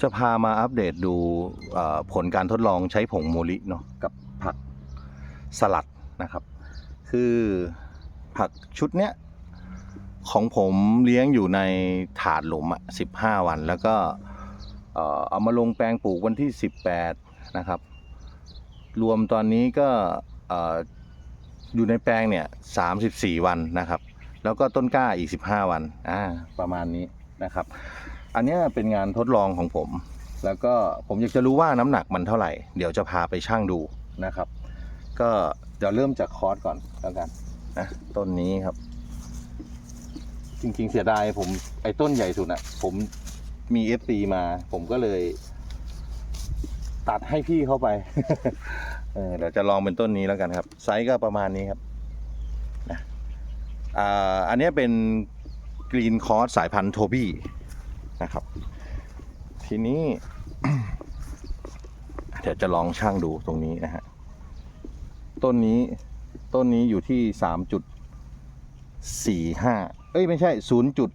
จะพามาอัปเดตดูผลการทดลองใช้ผงโมลิเนาะกับผักสลัดนะครับ คือผักชุดเนี้ยของผมเลี้ยงอยู่ในถาดหลุมอะ15วัน แล้วก็เอามาลงแปลงปลูกวันที่18นะครับ รวมตอนนี้ก็เอ่ออยู่ในแปลงเนี่ย34วันนะครับ แล้วก็ต้นกล้าอีก15วันอ่าประมาณนี้นะครับ อันนี้เป็นงานทดลองของผม แล้วก็ผมอยากจะรู้ว่าน้ำหนักมันเท่าไหร่ เดี๋ยวจะพาไปชั่งดูนะครับ ก็เดี๋ยวเริ่มจากคอร์สก่อนแล้วกันนะต้นนี้ครับ จริงๆเสียดายผมไอ้ต้นใหญ่สุดอะผมมีเอฟซีมา ผมก็เลย ตัดให้พี่เข้าไปเออเดี๋ยวจะลองเป็นต้นนี้แล้วกันครับ ไซส์ก็ประมาณนี้ครับนะอ่าอันนี้เป็นกรีนคอร์สสายพันธุ์โทบี้ นะครับ ทีนี้ เดี๋ยวจะลองช่างดูตรงนี้นะฮะต้นนี้ต้นนี้อยู่ที่สามจุดสี่ห้าเอ้ยไม่ใช่ศูนย์จุด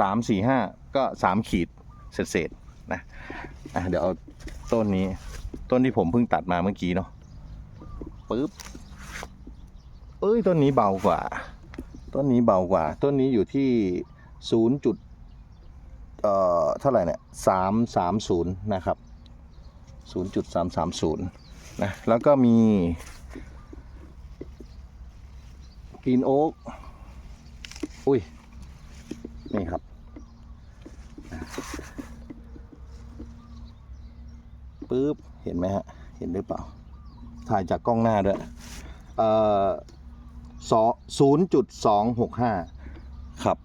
สามสี่ห้าก็สามขีดเศษๆนะอะเดี๋ยวเอาต้นนี้ ต้นที่ผมเพิ่งตัดมาเมื่อกี้เนาะปึ๊บเอ้ยต้นนี้เบากว่า ต้นนี้เบากว่า ต้นนี้อยู่ที่ศูนย์จุด เอ่อเท่าไหร่เนี่ยสามสามศูนย์นะครับศูนย์จุดสามสามศูนย์นะแล้วก็มีกรีนโอ๊กอุ้ย นี่ครับปึ๊บ เห็นไหมฮะ เห็นหรือเปล่า ถ่ายจากกล้องหน้าด้วยเอ่อศูนย์จุดสองหกห้าครับ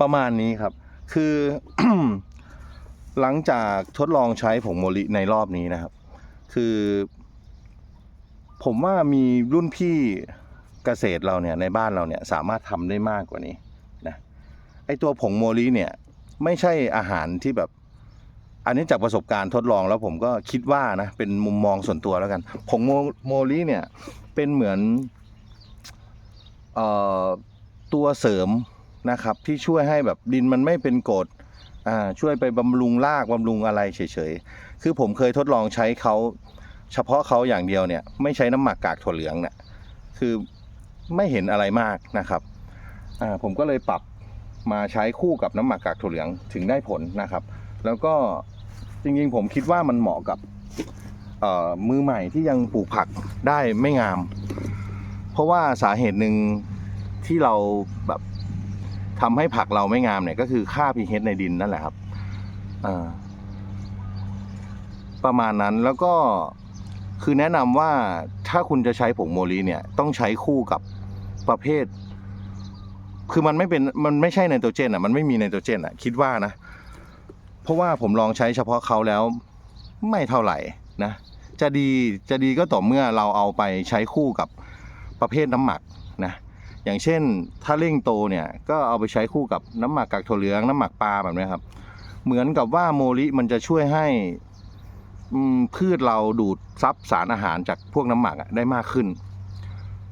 ประมาณนี้ครับ คือ หลังจากทดลองใช้ผงโมลิในรอบนี้นะครับ คือ ผมว่ามีรุ่นพี่เกษตรเราเนี่ยในบ้านเราเนี่ยสามารถทำได้มากกว่านี้นะไอตัวผงโมลิเนี่ยไม่ใช่อาหารที่แบบ อันนี้จากประสบการณ์ทดลองแล้วผมก็คิดว่านะเป็นมุมมองส่วนตัวแล้วกันผงโมโมลิเนี่ยเป็นเหมือนออตัวเสริม นะครับ ที่ช่วยให้แบบดินมันไม่เป็นกรดช่วยไปบำรุงรากบำรุงอะไรเฉยๆ คือผมเคยทดลองใช้เขาเฉพาะเขาอย่างเดียวเนี่ยไม่ใช้น้ำหมักกากถั่วเหลืองเนี่ยคือไม่เห็นอะไรมากนะครับผมก็เลยปรับมาใช้คู่กับน้ำหมักกากถั่วเหลืองถึงได้ผลนะครับ แล้วก็จริงๆผมคิดว่ามันเหมาะกับมือใหม่ที่ยังปลูกผักได้ไม่งาม เพราะว่าสาเหตุหนึ่งที่เราแบบ ทำให้ผักเราไม่งามเนี่ยก็คือค่า pH ในดินนั่นแหละครับอประมาณนั้นแล้วก็คือแนะนำว่าถ้าคุณจะใช้ผงโมลีเนี่ยต้องใช้คู่กับประเภท คือมันไม่เป็นมันไม่ใช่ไนโตรเจนอะมันไม่มีไนโตรเจนอะคิดว่านะ เพราะว่าผมลองใช้เฉพาะเขาแล้วไม่เท่าไหร่นะจะดีจะดีก็ต่อเมื่อเราเอาไปใช้คู่กับประเภทน้ำหมัก อย่างเช่นถ้าเร่งโตเนี่ยก็เอาไปใช้คู่กับน้ำหมักกากถั่วเหลืองน้ำหมักปลาแบบนี้ครับ เหมือนกับว่าโมลิมันจะช่วยให้พืชเราดูดซับสารอาหารจากพวกน้ำหมักได้มากขึ้น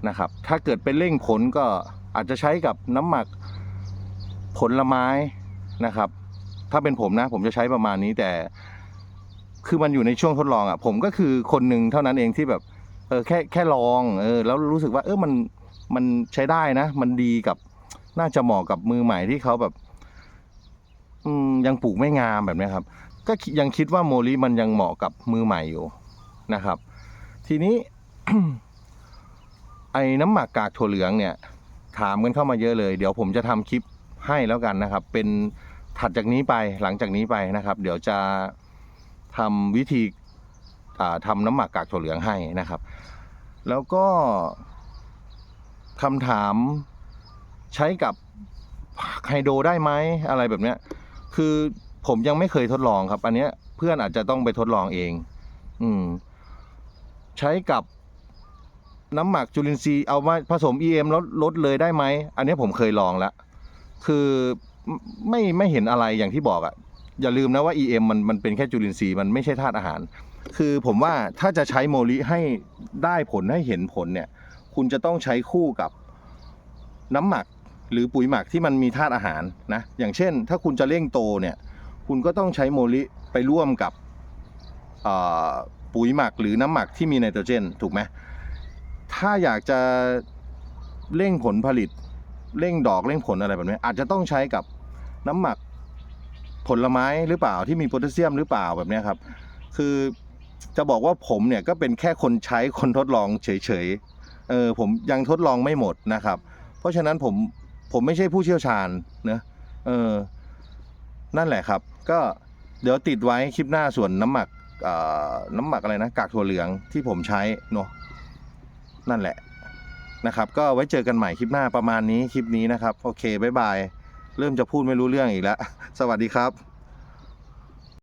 นะครับ ถ้าเกิดเป็นเร่งผลก็อาจจะใช้กับน้ำหมักผลไม้นะครับ ถ้าเป็นผมนะ ผมจะใช้ประมาณนี้แต่ คือมันอยู่ในช่วงทดลองอะ ผมก็คือคนหนึ่งเท่านั้นเองที่แบบ เออแค่แค่ลอง เออ แล้วรู้สึกว่า เออมัน มันใช้ได้นะ มันดีกับน่าจะเหมาะกับมือใหม่ที่เขาแบบ อืมยังปลูกไม่งามแบบนี้ครับ ก็ยังคิดว่าโมลิมันยังเหมาะกับมือใหม่อยู่นะครับ ทีนี้ ไอ้น้ำหมักกากถั่วเหลืองเนี่ย ถามกันเข้ามาเยอะเลย เดี๋ยวผมจะทำคลิปให้แล้วกันนะครับ เป็นถัดจากนี้ไปหลังจากนี้ไปนะครับ เดี๋ยวจะทำวิธีทำน้ำหมักกากถั่วเหลืองให้นะครับ แล้วก็ คำถามใช้กับไฮโดรได้ไหมอะไรแบบเนี้ย คือผมยังไม่เคยทดลองครับ อันเนี้ยเพื่อนอาจจะต้องไปทดลองเอง อืม ใช้กับน้ำหมักจุลินทรีย์เอามาผสม EM แล้วลดเลยได้ไหม อันนี้ผมเคยลองแล้ว คือไม่ไม่เห็นอะไรอย่างที่บอกอะ่ะ อย่าลืมนะว่า EM มันมันเป็นแค่จุลินทรีย์มันไม่ใช่ธาตุอาหาร คือผมว่าถ้าจะใช้โมลิให้ได้ผลให้เห็นผลเนี่ย คุณจะต้องใช้คู่กับน้ำหมักหรือปุ๋ยหมักที่มันมีธาตุอาหารนะอย่างเช่น ถ้าคุณจะเร่งโตเนี่ยคุณก็ต้องใช้โมลิไปร่วมกับปุ๋ยหมักหรือน้ำหมักที่มีไนโตรเจนถูกไหมถ้าอยากจะเร่งผลผลิตเร่งดอกเร่งผลอะไรแบบนี้ อาจจะต้องใช้กับน้ำหมักผลไม้หรือเปล่าที่มีโพแทสเซียมหรือเปล่าแบบนี้ครับ คือจะบอกว่าผมเนี่ยก็เป็นแค่คนใช้คนทดลองเฉย เออผมยังทดลองไม่หมดนะครับ เพราะฉะนั้นผมผมไม่ใช่ผู้เชี่ยวชาญนะเออนั่นแหละครับ ก็เดี๋ยวติดไว้คลิปหน้าส่วนน้ำหมักเอ่อน้ำหมักอะไรนะกากถั่วเหลืองที่ผมใช้เนาะนั่นแหละนะครับ ก็ไว้เจอกันใหม่คลิปหน้าประมาณนี้คลิปนี้นะครับ โอเค บ๊ายบาย เริ่มจะพูดไม่รู้เรื่องอีกแล้ว สวัสดีครับ